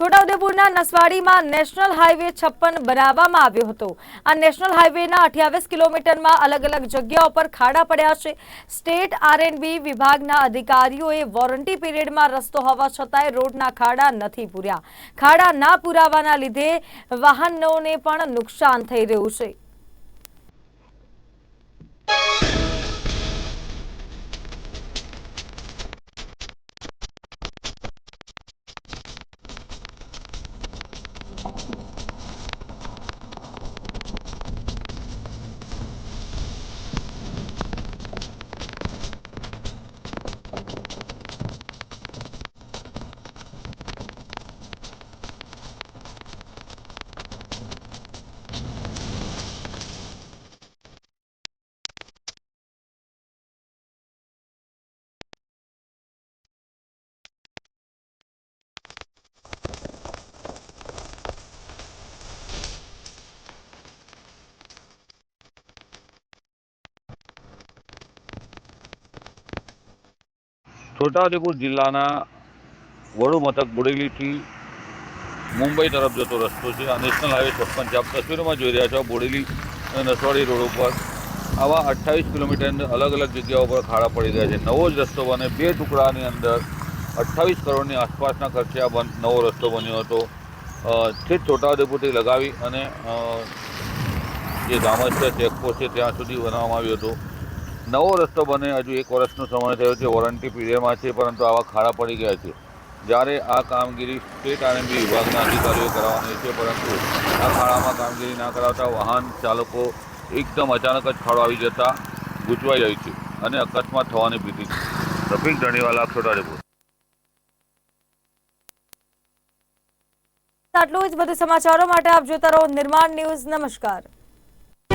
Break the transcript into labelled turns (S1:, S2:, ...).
S1: છોટાઉદેપુરના નસવાડીમાં national highway છપ્પન બનાવવામાં આવ્યો હતો. આ નેશનલ હાઈવેના અઠ્યાવીસ કિલોમીટરમાં અલગ અલગ જગ્યાઓ પર ખાડા પડ્યા છે. સ્ટેટ આરએનબી વિભાગના અધિકારીઓએ વોરંટી પીરિયડમાં રસ્તો હોવા છતાંય રોડના ખાડા નથી પૂર્યા. ખાડા ના પુરાવાના લીધે વાહનોને પણ નુકસાન થઈ રહ્યું છે.
S2: છોટાઉદેપુર જિલ્લાના વડુ મથક બોડેલીથી મુંબઈ તરફ જતો રસ્તો છે. આ નેશનલ હાઈવે છપ્પન છે. આપ તસવીરોમાં જોઈ રહ્યા છો બોડેલી અને નસવાડી રોડ ઉપર આવા અઠ્ઠાવીસ કિલોમીટર અલગ અલગ જગ્યાઓ પર ખાડા પડી રહ્યા છે. નવો જ રસ્તો બને. બે ટુકડાની અંદર અઠ્ઠાવીસ કરોડની આસપાસના ખર્ચે આ નવો રસ્તો બન્યો હતો. ઠેઠ છોટાઉદેપુરથી લગાવી અને જે ગામસ્થ ચેકપોસ્ટ છે, ત્યાં સુધી બનાવવામાં આવ્યો હતો. નવો રસ્તો બને, હજુ એક વર્ષનો સમય થયો છે વોરંટી પીરિયડમાં છે, પરંતુ આવા ખાડા પડી ગયા છે. જ્યારે આ કામગીરી સ્ટેટ આરએમબી વિભાગના અધિકારીઓ કરાવવાની છે, પરંતુ આ ખાડામાં કામગીરી ના કરાવતા વાહન ચાલકો એકદમ અચાનક જ ખાડો આવી જતા ગૂંચવાઈ જાય છે અને અકસ્માત થવાની ભીતિ છે. રફીક ધણીવાલા છોટાઉદેપુર
S1: આટલું જ બધું સમાચારો માટે આપ જોતા રહો નિર્માણ ન્યૂઝ. નમસ્કાર.